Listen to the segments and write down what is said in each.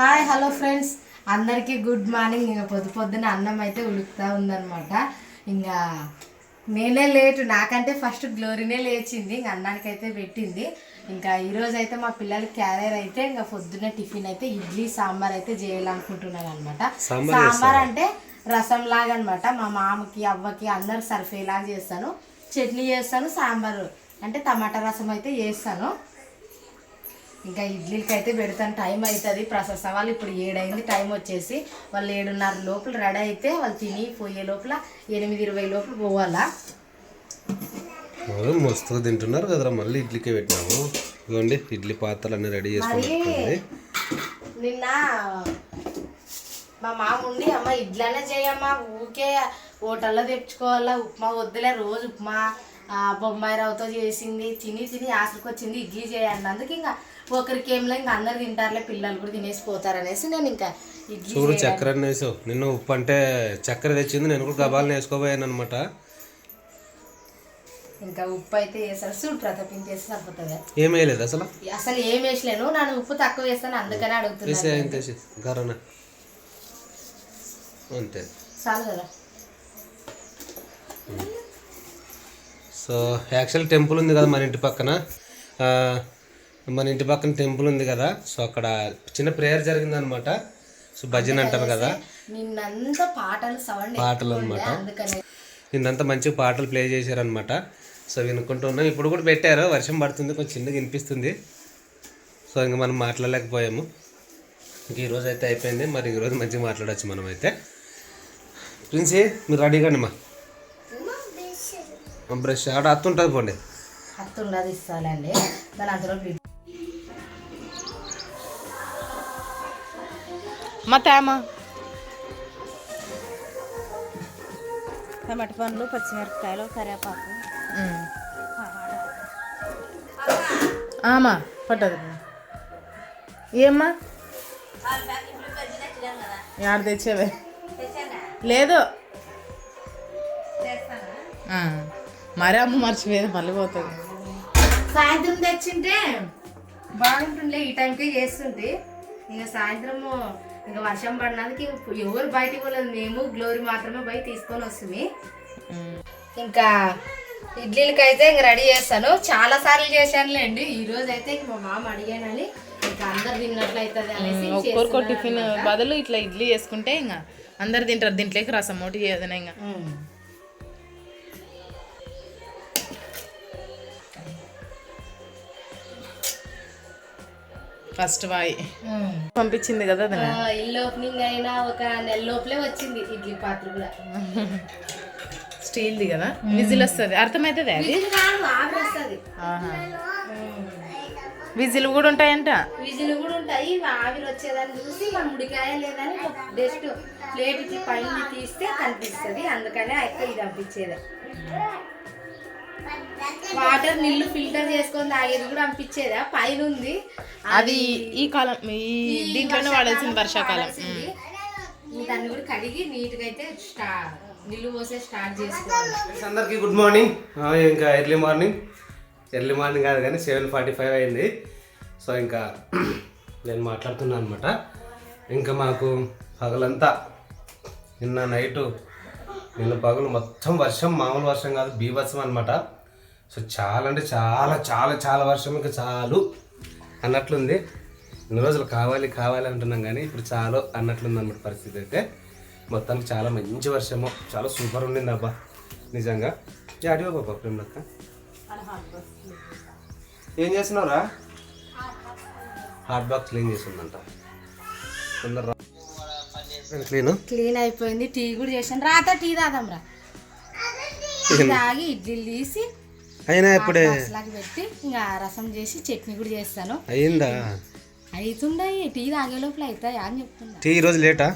Hi hello friends. అందరికీ good morning. ఇంకా పొద్దు పొద్దున అన్నం అయితే ఉడుకుతా ఉందన్నమాట. ఇంకా నేనే లేటు నాకంటే ఫస్ట్ గ్లోరీనే లేచింది. ఇంకా అన్నానికి అయితే పెట్టింది. ఇంకా ఈరోజు అయితే మా పిల్లలకి క్యారియర్ అయితే ఇంకా పొద్దున్న టిఫిన్ అయితే ఇడ్లీ సాంబార్ అయితే చేయాలనుకుంటున్నాను అనమాట సాంబార్ సాంబార్ అంటే రసం లాగా అనమాట మా మామకి అవ్వకి అందరు సర్ఫేలాగా చేస్తాను. చట్నీ చేస్తాను సాంబారు అంటే టమాటా రసం అయితే చేస్తాను. ఇంకా ఇడ్లీకి అయితే పెడతాను. టైం అవుతుంది ప్రాసెస్ అవ్వాలి. ఇప్పుడు ఏడైంది. టైం వచ్చేసి వాళ్ళు ఏడున్నర లోపల రెడీ అయితే వాళ్ళు తిని పోయే లోపల ఎనిమిది ఇరవై లోపల పోవాలా. వాళ్ళు మస్తుగా తింటున్నారు కదరా. మళ్ళీ ఇడ్లీకే పెట్టినాము. ఇదిగోండి ఇడ్లీ పాత్రలు అన్ని రెడీ పెట్టుకుంది. నిన్న మా మామ ఉండి అమ్మ ఇడ్లనే చేయమ్మా. ఊకే హోటల్లో తెచ్చుకోవాలా ఉప్మా వద్దులే. రోజు ఉప్మా బొంబాయి రవ్వతో చేసింది. తిని తిని ఆశకు వచ్చింది. ఇడ్లీ చేయండి. అందుకే ఇంకా ఒకరికి ఏంలే ఇంకా అందరు తింటారులే పిల్లలు కూడా తినేసి పోతారనేసి నేను ఇంకా ఇడ్లీ చూడు చక్కెర వేసావు నిన్న ఉప్పు అంటే చక్కెర తెచ్చింది నేను కూడా గబాలను వేసుకోబోయాను అనమాట ఇంకా ఉప్పు అయితే వేసాను చూడు ప్రతాపించి వేసి సరిపోతుంది? ఏం వేయలేదు అసలు? అసలు ఏం వేసలేను. నన్ను ఉప్పు తక్కువ వేస్తాను అందుకనే అడుగుతున్నాను. అంతే. చాలు కదా. సో యాక్చువల్ టెంపుల్ ఉంది కదా మన ఇంటి పక్కన. మన ఇంటి పక్కన టెంపుల్ ఉంది కదా సో అక్కడ చిన్న ప్రేయర్ జరిగిందనమాట. సో భజన అంటారు కదా. నిన్నంతా పాటలు సౌండ్ పాటలు అనమాట నిన్నంతా మంచి పాటలు ప్లే చేశారనమాట. సో వినుకుంటున్నాం ఇప్పుడు కూడా పెట్టారు వర్షం పడుతుంది కొంచెం చిన్నగా వినిపిస్తుంది. సో ఇంక మనం మాట్లాడలేకపోయాము. ఇంక ఈరోజు అయితే అయిపోయింది. మరి ఈరోజు మంచిగా మాట్లాడచ్చు మనం అయితే. ప్రిన్సీ మీరు రెడీగా మా. బ్రష్ ఆడ అత్తుంటుంది పోండి. హత్తు ఉండదు ఇస్తానండి దాని అందులో మా తేమ టమాటా పండ్లు పచ్చిమిరపకాయలు కరివేపాకు. ఆమా పట్టదు. ఏమ్మా? యాడ తెచ్చేవే? లేదు. మరే అమ్మ మర్చిపోయేది మళ్ళీ పోతుంది. సాయంత్రం తెచ్చింటే బాగుంటుండే ఈ టైంకే చేస్తుంటే. ఇంకా సాయంత్రము ఇంకా వర్షం పడినందుకు ఎవరు బయటికి పోలేదు. మేము గ్లోరీ మాత్రమే బయట తీసుకొని వస్తుంది ఇంకా ఇడ్లీలకి అయితే ఇంక రెడీ చేస్తాను. చాలా సార్లు చేశానులేండి. ఈ రోజు అయితే ఇంక మా మామ అడిగానని ఇంకా అందరు తిన్నట్లు అవుతుంది అనేసి ఒక్కొక్క టిఫిన్ బదులు ఇట్లా ఇడ్లీ చేసుకుంటే ఇంకా అందరు తింటారు. దీంట్లోకి రసం ఒకటి చేయదనే ఇంకా. ఫస్ట్ వాయి. పంపించింది కదా ఇల్లు ఓపెనింగ్ అయినా ఒక నెల లోపలే వచ్చింది ఇడ్లీ పాత్ర కూడా. స్టీల్ది కదా? విజిల్ వస్తుంది. అర్థమవుతుంది అది? విజిల్ కూడా ఉంటాయంట? విజిల్ కూడా ఉంటాయి. ఆవిరి వచ్చేదాన్ని చూసి మనం ఉడికాయ లేదని జస్ట్ ప్లేట్ పైన తీస్తే కనిపిస్తుంది. అందుకనే అయితే ఇది పంపించేది. వాటర్ నీళ్ళు ఫిల్టర్ చేసుకొని తాగేది కూడా పంపించేదా పైన ఉంది అది ఈ కాలం ఈ దీంట్లోనే వాడాల్సింది వర్షాకాలం. దాన్ని కూడా కడిగి నీట్గా అయితే నీళ్ళు పోసే స్టార్ట్ చేసుకోవాలి. అందరికీ గుడ్ మార్నింగ్. ఇంకా ఎర్లీ మార్నింగ్. ఎర్లీ మార్నింగ్ కాదు కానీ సెవెన్ ఫార్టీ ఫైవ్ అయింది. సో ఇంకా నేను మాట్లాడుతున్నాను అనమాట ఇంకా మాకు పగలంతా నిన్న నైటు నిన్న పగలు మొత్తం వర్షం మామూలు వర్షం కాదు బీభత్సం అనమాట సో చాలా అంటే చాలా చాలా చాలా వర్షం ఇంకా చాలు అన్నట్లుంది. ఇన్ని రోజులు కావాలి కావాలి అంటున్నాం కానీ ఇప్పుడు చాలు అన్నట్లుంది అనమాట పరిస్థితి అయితే. మొత్తానికి చాలా మంచి వర్షము. చాలా సూపర్ ఉండింది అబ్బా. నిజంగా. అడిగా బాబా ప్రేమలక్క. ఏం చేస్తున్నావురా? హాట్ బాక్స్ క్లీన్ చేస్తుందంట క్లీన్ క్లీన్ అయిపోయింది. టీ కూడా చేసాను రాత టీ రా టీ తాగి ఇడ్లీలు తీసి అయినా ఇప్పుడే పెట్టి ఇంకా రసం చేసి చట్నీ కూడా చేస్తాను. అయిందా? అవుతుండయి టీ తాగే లోపల అవుతాయి అని చెప్తున్నా. టీ ఈరోజు లేటా?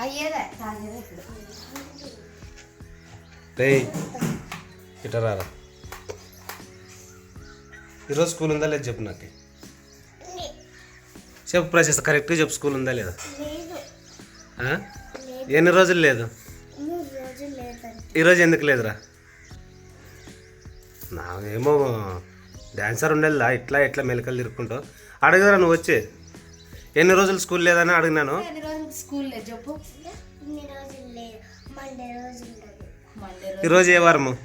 అయ్యేదే తాగేదే ఇప్పుడు. రే ఇట రారా? ఈరోజు స్కూల్ ఉందా లేదా చెప్పు నాకు? చెప్పు ప్రచేస్ కరెక్ట్గా చెప్పు స్కూల్ ఉందా లేదా? ఆ? ఎన్ని రోజులు లేదు? ఈరోజు ఎందుకు లేదురా? నాకేమో డాన్సర్ ఉండేలా ఇట్లా ఇట్లా మెలకలు తిరుక్కుంటావు అడగరా నువ్వు వచ్చి. ఎన్ని రోజులు స్కూల్ లేదని అడిగినాను? ఎన్ని రోజులు స్కూల్ లేదు చెప్పు. ఇన్ని రోజులు లేదు. మండే రోజు ఉంటుంది మండే ఈరోజు ఏ వారము?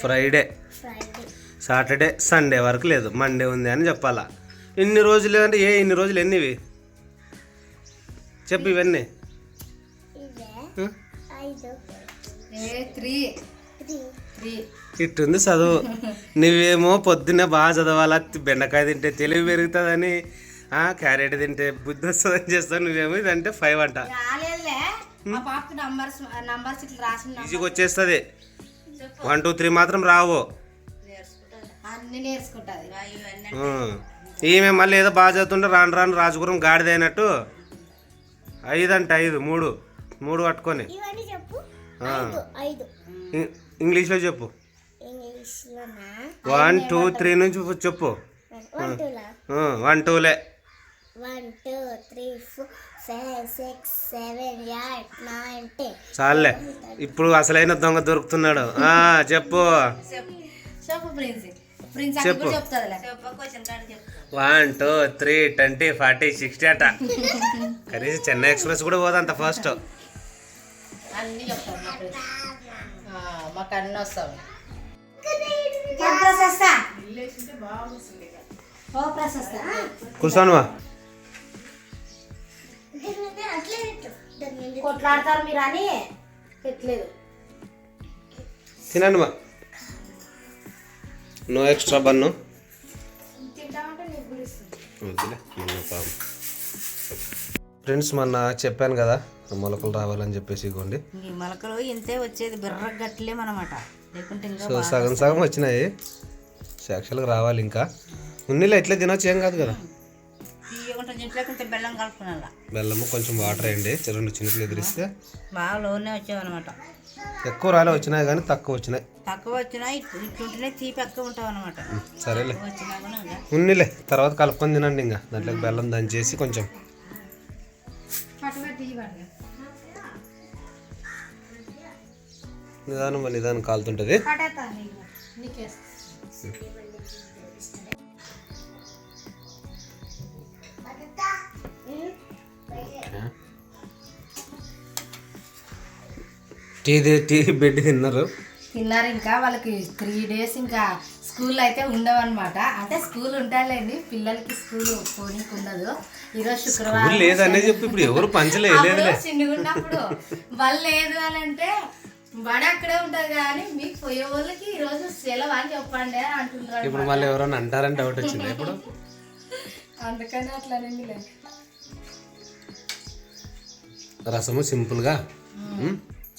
ఫ్రైడే. ఫ్రైడే. సాటర్డే సండే వరకు లేదు. మండే ఉంది అని చెప్పాలా. ఇన్ని రోజులు లేదంటే ఏ ఇన్ని రోజులు ఎన్నివి? చెప్పు ఇవన్నీ. ఇట్టుంది చదువు. నువ్వేమో పొద్దున్నే బాగా చదవాలా బెండకాయ తింటే తెలివి పెరుగుతుందని ఆ, క్యారెట్ తింటే బుద్ధి వస్తుందని చేస్తావు నువ్వేమో ఇదంటే ఫైవ్ అంట. ఇట్లా రాసిన ఈజీగా వచ్చేస్తుంది. వన్ టూ త్రీ మాత్రం రావు. అన్ని నేర్చుకుంటుంది. ఆ. ఈమె మళ్ళీ ఏదో బాగా చదువుతుంటే రాను రాను రాజుగురం గాడిదైనట్టు. ఐదు అంటే ఐదు మూడు. మూడు పట్టుకొని. ఇంగ్లీష్లో చెప్పు. వన్ టూ త్రీ నుంచి చెప్పు. వన్ టూలా? చాలే ఇప్పుడు అసలైన దొంగ దొరుకుతున్నాడు. ఆ, చెప్పు. చెప్పు one two three twenty forty sixty అట కనీసం చెన్నై ఎక్స్ప్రెస్ కూడా పోదంత ఫస్ట్. అన్ని చెప్తాను మా మాకు అన్ని దాని మీద కొట్లాడతారు మీరు అని పెట్టలేదు. తినండి మా. No extra bun. తింటామంటే నీకు పాపం. ఫ్రెండ్స్ మొన్న చెప్పాను కదా మొలకలు రావాలని చెప్పేసి ఇగోండి. ఈ మొలకలు ఇంతే వచ్చేది బిర్ర లేకుంటే సో సగం సగం వచ్చినాయి. యాక్చువల్గా రావాలి ఇంకా. ఉన్నిలే ఇట్లా తినొచ్చు ఏం కాదు కదా. బెల్లం కలుపుకున్నా బెల్లము కొంచెం వాటర్ వేయండి. రెండు చినుకులు ఎదిరిస్తే బాగా లోనే వచ్చావన్నమాట. ఎక్కువ రాలే వచ్చినాయి కానీ తక్కువ వచ్చినాయి. తక్కువ వచ్చినా ఇట్- ఇట్లుంటేనే తీపి ఎక్కువ ఉంటావు అనమాట సరేలే ఉన్నిలే తర్వాత కలుపుకొని తినండి ఇంకా. దాంట్లోకి బెల్లం దంచేసి కొంచెం నిదానం నిదానం కాలుతుంటుంది. టీ టీ బెడ్ తిన్నారు. తిన్నారు ఇంకా వాళ్ళకి త్రీ డేస్ ఇంకా స్కూల్ అయితే ఉండవు అనమాట అంటే స్కూల్ ఉంటాయిలేండి పిల్లలకి స్కూల్ పోనీకి ఉండదు. ఈరోజు శుక్రవారం లేదనే చెప్పి ఇప్పుడు ఎవరు పంచలే లేదులే. అప్పుడు చిన్నగున్నప్పుడు వాళ్ళు లేదు అని అంటే బడి అక్కడే ఉంటది కానీ మీకు పోయే వాళ్ళకి ఈ రోజు సెలవు అని చెప్పండి అని అంటున్నారు ఇప్పుడు మళ్ళీ ఎవరైనా అంటారని డౌట్ వచ్చింది ఇప్పుడు? అందుకని అట్లా లేదు రసము సింపుల్గా?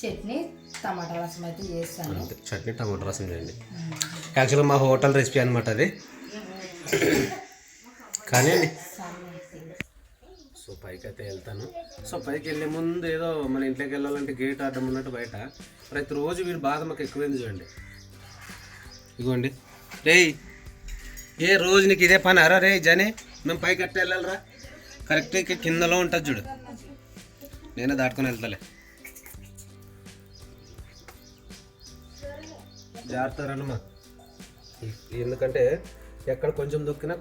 చట్నీ టమాటా రసం అయితే చేస్తాను. చట్నీ టమాటో రసం చేయండి. యాక్చువల్గా మా హోటల్ రెసిపీ అనమాట అది. కానీ అండి. సో పైకి అయితే వెళ్తాను. సో పైకి వెళ్ళే ముందు ఏదో మన ఇంట్లోకి వెళ్ళాలంటే గేట్ ఆడడం ఉన్నట్టు బయట. ప్రతిరోజు వీడు బాధ మాకు ఎక్కువైంది చూడండి. ఇగోండి. రేయ్ ఏ రోజు నీకు ఇదే పని అరా రే జనే? మేము పైకి అట్ట వెళ్ళాలరా? కరెక్ట్ కిందలో ఉంటుంది చూడు. నేనే దాటుకొని వెళ్తాలే. జాగ్రత్త రణమా ఎందుకంటే ఎక్కడ కొంచెం దొక్కినా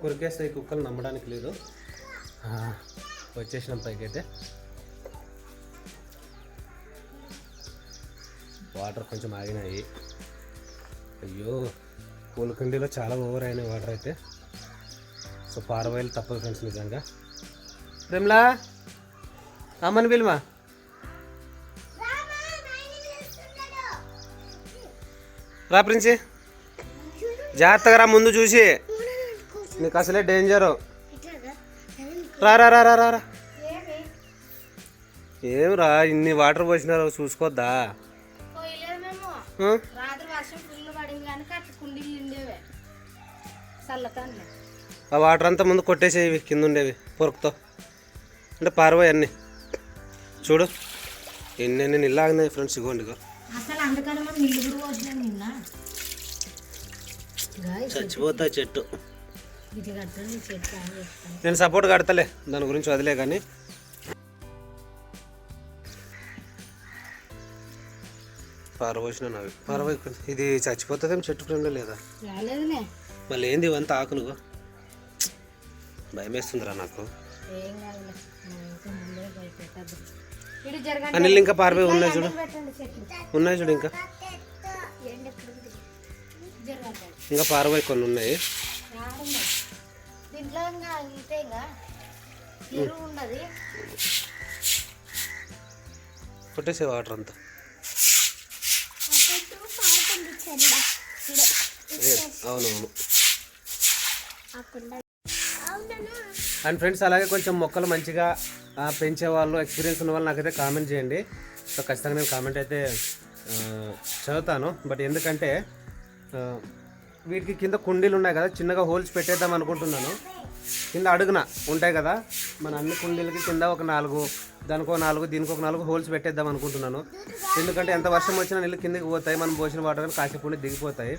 ఈ కుక్కలు నమ్మడానికి లేదు. ఆ, వచ్చేసినాం పైకైతే. వాటర్ కొంచెం ఆగినాయి. అయ్యో పూలకుండీలో చాలా ఓవర్ అయినాయి వాటర్ అయితే. సో పారవాయిలు తప్పదు ఫ్రెండ్స్ నిజంగా. ప్రేమ్లా అమ్మని పిలుమా రా ప్రిన్సీ. జాగ్రత్తగా రా ముందు చూసి. నీకు అసలే డేంజరు. రా రా రా రా రా ఏం రా ఇన్ని వాటర్ పోసినారు చూసుకోద్దా? ఆ? వాటర్ అంతా ముందు కొట్టేసేవి కింద ఉండేవి పొరకుతో. అంటే పారబోయి అన్నీ. చూడు ఎన్ని ఎన్ని నీళ్ళు ఆగినాయి ఫ్రెండ్స్ ఇగోండి ఇగో. చచ్చిపోతా చెట్టు. నేను సపోర్ట్ కడతలే దాని గురించి వదిలే కానీ. పారబోసిన నావి. పారబోయి ఇది చచ్చిపోతుందేం చెట్టు ఫ్రెండ్ లేదా? మళ్ళీ ఏంది ఇవంతా ఆకులు? భయం వేస్తుందిరా నాకు అనిల్ ఇంకా పారిపోయి ఉన్నాయి చూడు. ఉన్నాయి చూడు ఇంకా. ఇంకా పారబోయి కొన్ని ఉన్నాయి. దీంట్లో ఇంకా ఇంతే ఇంకా ఎరువు కొట్టేసే వాటర్ అంతా. అవునవును. అండ్ ఫ్రెండ్స్ అలాగే కొంచెం మొక్కలు మంచిగా పెంచే వాళ్ళు ఎక్స్పీరియన్స్ ఉన్న వాళ్ళు నాకైతే కామెంట్ చేయండి. సో ఖచ్చితంగా నేను కామెంట్ అయితే చదువుతాను. బట్ ఎందుకంటే వీటికి కింద కుండీలు ఉన్నాయి కదా చిన్నగా హోల్స్ పెట్టేద్దాం అనుకుంటున్నాను. కింద అడుగున ఉంటాయి కదా మన అన్ని కుండీలకి కింద ఒక నాలుగు దానికో నాలుగు దీనికి ఒక నాలుగు హోల్స్ పెట్టేద్దాం అనుకుంటున్నాను. ఎందుకంటే ఎంత వర్షం వచ్చినా నీళ్ళు కిందకి పోతాయి మనం పోసిన వాటర్ కానీ కాసేపు దిగిపోతాయి.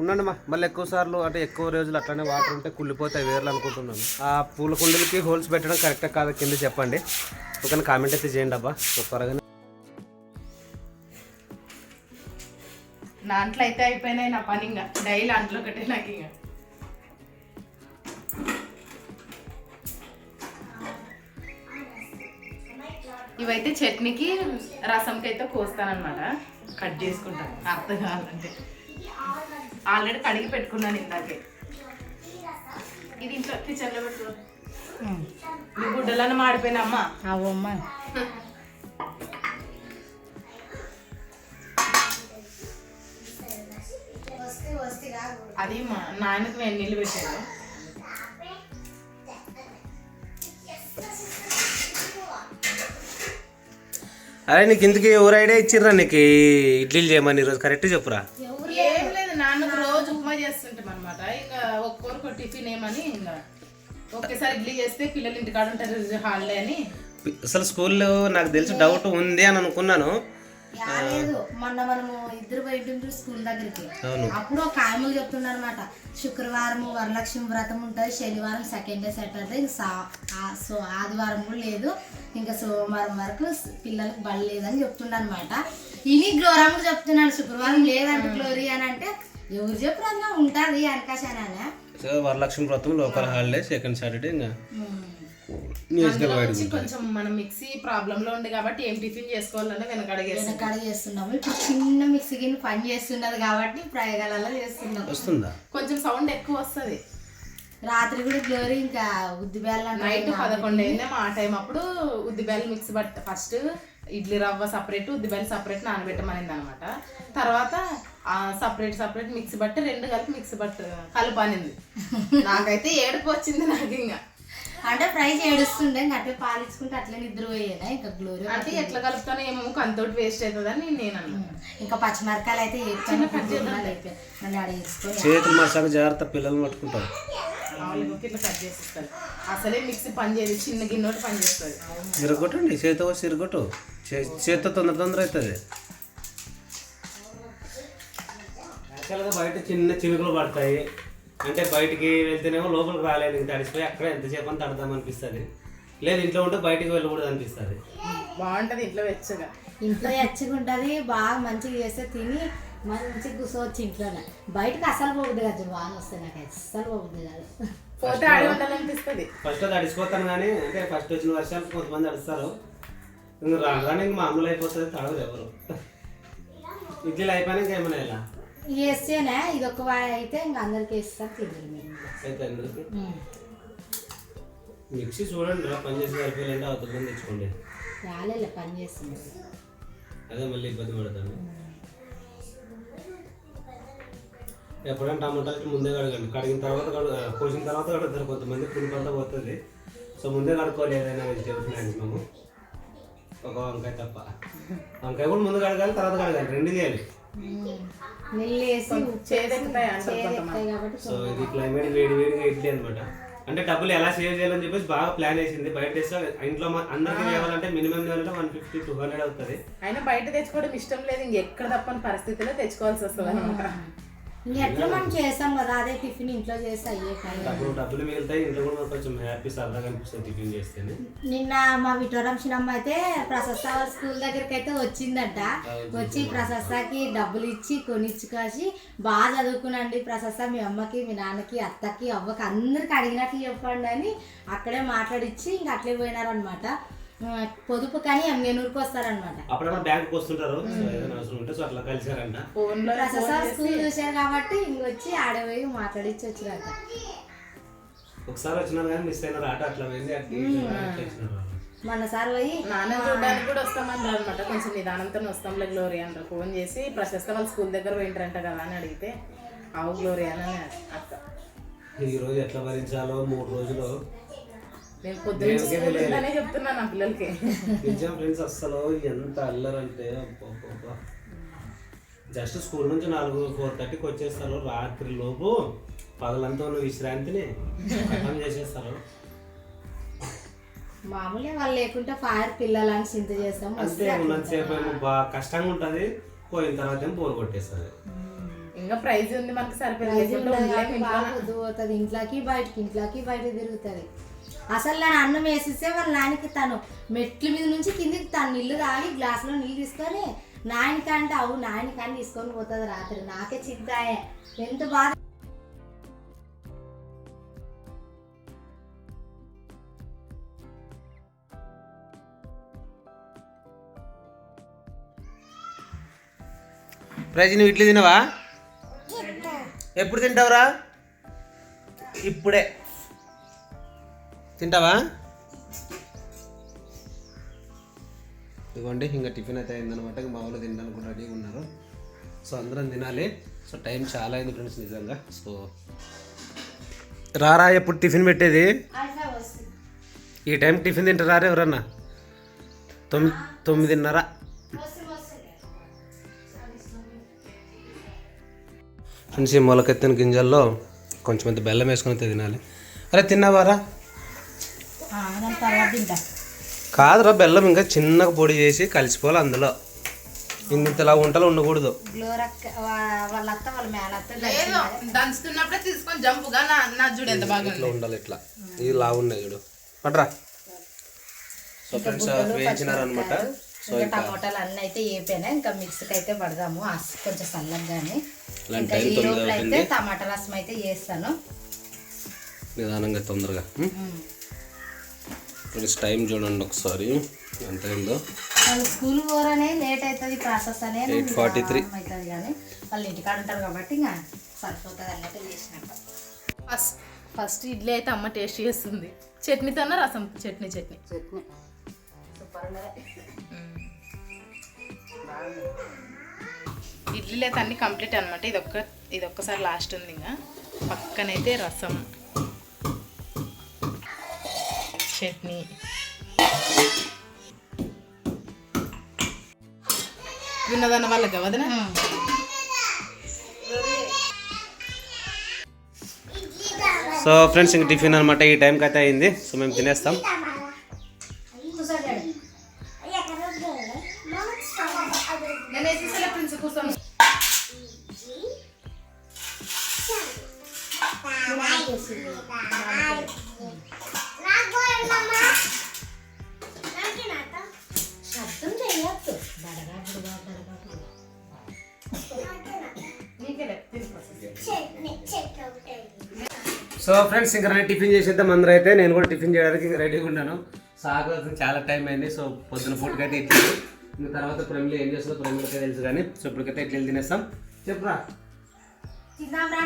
ఉండండి మా మళ్ళీ ఎక్కువ సార్లు అంటే ఎక్కువ రోజులు అట్లనే వాటర్ ఉంటే కుళ్ళిపోతాయి వేర్లు అనుకుంటున్నాను. ఆ పూల కుండీలకి హోల్స్ పెట్టడం కరెక్టే కాదు కింద చెప్పండి. ఒక కామెంట్ అయితే చేయండి అబ్బా సో దాంట్లో అయితే అయిపోయినాయి నా పని ఇంకా. డైలీ అంట్లో ఒకటే నాకు ఇంకా. ఇవైతే చట్నీకి రసంకి అయితే కోస్తానమాట కట్ చేసుకుంటాను. అర్థం కావాలంటే. ఆల్రెడీ కడిగి పెట్టుకున్నాను ఇందాకే. ఇది ఇంట్లో కిచెన్లో పెట్టు ఈ గుడ్డలను మాడిపోయినా అమ్మ? అవమ్మ అది మా నాన్నకి నేను నీళ్ళు పెట్టాను. అరే నీకు ఇందుకు ఎవరు ఐడియా ఇచ్చిర్రా నీకు ఇడ్లీలు చేయమని ఈరోజు? కరెక్ట్ చెప్పురా? ఏం లేదు నాన్నకు రోజు ఉప్మా చేస్తుంటాం అనమాట ఇంకా ఒక్కొక్కరు టిఫిన్ ఏమని ఇంకా ఒకేసారి ఇడ్లీ చేస్తే పిల్లలు ఇంటికాడ ఉంటారు హాలిడే అని. అసలు స్కూల్లో నాకు తెలిసి డౌట్ ఉంది అని అనుకున్నాను. లేదు మొన్న మనము ఇద్దరు బయట స్కూల్ దగ్గరికి. అప్పుడు ఒక ఆయమ్మలు చెప్తుండ అనమాట శుక్రవారం వరలక్ష్మి వ్రతం ఉంటుంది శనివారం సెకండ్ డే సాటర్డే ఇంకా సా ఆదివారం కూడా లేదు. ఇంకా సోమవారం వరకు పిల్లలకు బడి లేదని చెప్తుండ అనమాట ఇని గ్లోరమ్మ చెప్తున్నాను శుక్రవారం లేదంట గ్లోరీ అని అంటే ఎవరు చెప్పినా ఉంటుంది అనకాశానే సో వరలక్ష్మి వ్రతం లోకల్ హాలిడే సెకండ్ సాటర్డే ఇంకా. కొంచెం మనం మిక్సీ ప్రాబ్లం లో ఉంది కాబట్టి ఏం టిఫిన్ చేసుకోవాలన్నా వెనకడగేస్తాం వెనకాడ చేస్తున్నాము ఇప్పుడు చిన్న మిక్సీ గిన్నె పని చేస్తున్నది కాబట్టి ప్రయోగాలలో చేస్తున్నాం. వస్తుందా? కొంచెం సౌండ్ ఎక్కువ వస్తుంది. రాత్రి కూడా గ్లోరీ ఇంకా ఉద్ది బెల్లం నైట్ పదకొండు అయిందే. మా టైం అప్పుడు ఉద్దిబేలు మిక్స్ బట్ ఫస్ట్ ఇడ్లీ రవ్వ సపరేట్ ఉద్దిబేలు సపరేట్ నానబెట్టమనింది అనమాట తర్వాత సపరేట్ సపరేట్ మిక్స్ బట్టి రెండు కలిపి మిక్స్ బట్ కలపనింది నాకైతే ఏడుపు వచ్చింది నాకు ఇంకా. అంటే ఫ్రై చేడుస్తుండే అట్లా పాలించుకుంటే అట్లా నిద్ర పోయేదా ఇంకా గ్లోరీ అంటే ఎట్లా కలుపుతానో ఏమో కంతోటి వేస్ట్ అవుతుందని నేను ఇంకా పచ్చిమిరకాయలు అయితే చేతులు మసాగా జాగ్రత్త పిల్లల్ని పట్టుకుంటారు. ఇట్లా కట్ చేసిస్తారు. అసలే మిక్సీ పని చేయదు చిన్న గిన్నె పని చేస్తుంది ఇరగొట్టండి చేతితో వచ్చి ఇరగొట్టు. చే- చేతితో తొందర తొందర అవుతుంది. యాక్చువల్గా బయట చిన్న చినుకులు పడతాయి. అంటే బయటికి వెళ్తేనేమో లోపలికి రాలేదు ఇంకా తడిసిపోయి అక్కడ ఎంతసేపు అని తడదాం అనిపిస్తుంది. లేదు ఇంట్లో ఉంటే బయటికి వెళ్ళకూడదు అనిపిస్తుంది. బాగుంటది ఇంట్లో వెచ్చగా. ఇంట్లో ఎచ్చగుంటది బాగా మంచిగా చేస్తే తిని మంచిగా కూర్చోవచ్చు ఇంట్లోనే. బయటకు అసలు పోగుద్ది కదా వాన వస్తే నాకు అస్సలు పోగుద్ది కాదు. పోతే ఆడి ఉండాలనిపిస్తుంది ఫస్ట్ తడిసిపోతాను కానీ అంటే ఫస్ట్ వచ్చిన వర్షాలు కొంతమంది తడుస్తారు. ఇంకా రాగానే ఇంక మామూలు అయిపోతుంది తడవదు ఎవరు. ఇడ్లీలు అయిపోయినాక ఏమైనా ఇలా వేస్తేనే ఇది ఒక వాయి అయితే ఇంకా అందరికి అయితే అందరికి? మిక్సీ చూడండి రా పని చేసి సరిపోయాలంటే అవుతుందని తెచ్చుకోండి. రాలే పని చేస్తుంది అదే మళ్ళీ ఇబ్బంది పడతాను. ఎప్పుడైనా టమాటాలు ముందే కడగండి. కడిగిన తర్వాత కోసిన తర్వాత కడుగుతారు కొంతమంది పులిపంతా పోతుంది. సో ముందే కడుక్కోవాలి ఏదైనా వెజిటేబుల్స్ మ్యాక్సిమమ్ ఒక వంకాయ తప్ప. వంకాయ కూడా ముందు కడగాలి తర్వాత కడగాలి రెండు చేయాలి. సో ఇది క్లైమేట్ వేడి వేడిగా ఇడ్లీ అనమాట అంటే డబ్బులు ఎలా సేవ్ చేయాలని చెప్పేసి బాగా ప్లాన్ వేసింది బయట వేస్తే ఇంట్లో అందరికీ చేయాలంటే మినిమం చేయాలంటే వన్ ఫిఫ్టీ టూ హండ్రెడ్ అవుతుంది. అయినా బయట తెచ్చుకోవడం ఇష్టం లేదు. ఇంకెక్కడ తప్పని పరిస్థితిలో తెచ్చుకోవాల్సి వస్తుంది అనమాట ఎట్లా మనం చేస్తాం కదా అదే టిఫిన్ ఇంట్లో చేస్తే అయ్యే పని. డబ్బులు డబ్బులు మిగులుతాయి ఇంట్లో కూడా కొంచెం హ్యాపీ సరదాగా అనిపిస్తుంది టిఫిన్ చేస్తేనే. నిన్న మా విటోరం చిన్నమ్మ అయితే ప్రశస్త స్కూల్ దగ్గరికి అయితే వచ్చిందంట వచ్చి ప్రశస్తకి డబ్బులు ఇచ్చి కొనిచ్చి కాసి బాగా చదువుకునండి ప్రశస్త మీ అమ్మకి మీ నాన్నకి అత్తకి అవ్వకి అందరికి అడిగినట్లు చెప్పండి అని అక్కడే మాట్లాడిచ్చి ఇంక అట్లే పోయినారనమాట పొదుపు కానీ ఎంగనూరుకి వస్తారనమాట అప్పుడప్పుడు బ్యాంక్కి వస్తుంటారు అవసరం ఉంటే సో అట్లా కలిసారంట ఫోన్లో ప్రశస్త స్కూల్ చూశారు కాబట్టి ఇంకొచ్చి ఆడపోయి మాట్లాడిచ్చి వచ్చినాక ఒకసారి వచ్చినారు కానీ మిస్ అయినారు. ఆట అట్లా పోయింది. వాళ్ళు. మొన్నసారి పోయి నాన్న చూడడానికి కూడా వస్తామన్నారు అనమాట కొంచెం నిదానంతో వస్తాంలే గ్లోరీ అంటారు. ఫోన్ చేసి ప్రశస్త వాళ్ళ స్కూల్ దగ్గర పోయింటారంట కదా అని అడిగితే అవు గ్లోరీ అని అక్క ఈ రోజు ఎట్లా భరించాలో మూడు రోజులు. నేను పొద్దున్న స్కూల్ చెప్తున్నా నా పిల్లలకి. నిజం ఫ్రెండ్స్ అస్సలు ఎంత అల్లరంటే. జస్ట్ స్కూల్ నుంచి నాలుగు ఫోర్ థర్టీకి వచ్చేస్తారు. రాత్రి లోపు పగలంతా ఉన్న విశ్రాంతిని ఖతం చేసేస్తారు. మామూలే వాళ్ళు లేకుంటే ఫైర్ పిల్లలని చింత చేస్తాం అంతే ఉన్నంతసేపు బాగా కష్టంగా ఉంటుంది. పోయిన తర్వాత ఏమో బోర్ కొట్టేస్తుంది. ఇంకా ప్రైజ్ ఉంది మనకి సరిపోయింది. ఇంట్లోకి బయటకి ఇంట్లోకి బయట తిరుగుతుంది. అసలు నేను అన్నం వేసిస్తే వాళ్ళ నాయనకి తను మెట్ల మీద నుంచి కిందికి తను నీళ్ళు తాగి గ్లాసులో నీళ్ళు తీసుకొని నాయనకంటే అవు నాయనకాన్ని తీసుకొని పోతుంది రాత్రి. నాకే చిద్దాయే. ఎంత బాధ ప్రైజ్ నువ్వు ఇడ్లీ తినవా? ఎప్పుడు తింటావురా? ఇప్పుడే. తింటావా? ఇదిగోండి ఇంకా టిఫిన్ అయితే అయిందనమాట మా వాళ్ళు తినడానికి కూడా రెడీగా ఉన్నారు. సో అందరం తినాలి. సో టైం చాలా అయింది ఫ్రెండ్స్ నిజంగా. సో రారా ఎప్పుడు టిఫిన్ పెట్టేది? ఈ టైం టిఫిన్ తింటారా ఎవరన్నా? తొమ్మిది తొమ్మిదిన్నర. ఫ్రెండ్స్ ఈ మొలకెత్తిన గింజల్లో కొంచెం అంత బెల్లం వేసుకొని అయితే తినాలి. అరే తిన్నావారా? కాదురా బెల్లం ఇంకా చిన్నగా పొడి చేసి కలిసిపోవాలి అందులో. ఇంతలా వంటలు ఉండకూడదు. దంచుతున్నప్పుడే తీసుకొని జంపుగా నా నా చూడు ఎంత బాగా ఇట్లా ఉండాలి ఇట్లా. ఇది లా ఉన్నాయి చూడు. పట్రా. So friends వేయించినారనమాట. సో టమోటాలు అన్నీ అయితే వేపాను ఇంకా మిక్స్కి అయితే పడదాము. కొంచెం చల్లగానే ఇంకా ఈ అయితే టమాటా రసం అయితే చేస్తాను. నిదానంగా తొందరగా. ఫ్రెండ్స్ టైం చూడండి ఒకసారి. ఎంత అయిందో? వాళ్ళు స్కూల్ పోరనే లేట్ అవుతుంది ప్రాసెస్ అనే 8:43. అవుతుంది కానీ వాళ్ళు ఇంటికాడ ఉంటారు కాబట్టి ఇంకా సరిపోతుంది అన్నట్టు చేసినట్టు. ఫస్ట్ ఫస్ట్ ఇడ్లీ అయితే అమ్మ టేస్ట్ చేస్తుంది. చట్నీతోనే రసం చట్నీ చట్నీ. చట్నీ. సూపర్ ఇడ్లీలు అయితే అన్ని కంప్లీట్ అనమాట ఇది ఒక్క ఇది ఒక్కసారి లాస్ట్ ఉంది ఇంకా. పక్కనైతే రసం. చట్నీ. విన్నదన్న వాళ్ళకి వదిన సో ఫ్రెండ్స్ ఇంక టిఫిన్ అనమాట ఈ టైంకి అయితే అయింది. సో మేము తినేస్తాం. సో ఫ్రెండ్స్ ఇంకా నేను టిఫిన్ చేసేద్దాం అందరూ అయితే నేను కూడా టిఫిన్ చేయడానికి రెడీగా ఉన్నాను. సాగు చాలా టైం అయింది సో పొద్దున పూటకి అయితే ఇడ్లీ. ఇంకా తర్వాత ప్రేమలో ఏం చేస్తుందో ప్రేమలకే తెలుసు కానీ సో ఇప్పటికైతే ఇడ్లీలు తినేస్తాం. చెప్పురా.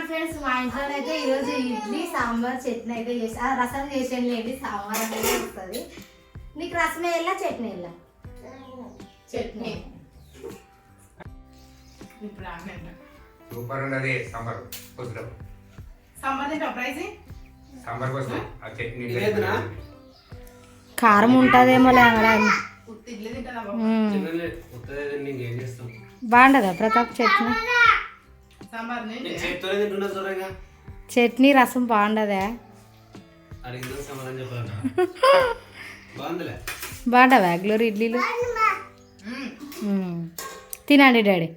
ఫ్రెండ్స్ మా ఇంట్లో అయితే ఈరోజు ఇడ్లీ సాంబార్ చట్నీ అయితే చేసి ఆ, రసం చేసాను లేండి సాంబార్ అనేది వస్తుంది. నీకు రసం వేయాలా చట్నీ వేయాలా? చట్నీ. సూపర్ ఉన్నది సాంబార్ సాంబార్ తింటావు ప్రైజ్? సాంబార్ కోసం. ఆ చట్నీ లేదునా? కారం ఉంటుందేమో లేమరా ఉత్తి ఇడ్లీ తింటావా చిన్నలే ఉత్తదే ఇంకేం చేస్తాం? బాగుండదా ప్రతాప్ చట్నీ? సాంబార్ నేను చేతితోనే తింటున్నా చూడగా చట్నీ రసం బాగుండదా? అడిగిన సమాధానం చెప్పాలంట. బాగుందిలే. బాగుండదా? గ్లోరీ ఇడ్లీలు? మ్మ్. తినండి డాడీ.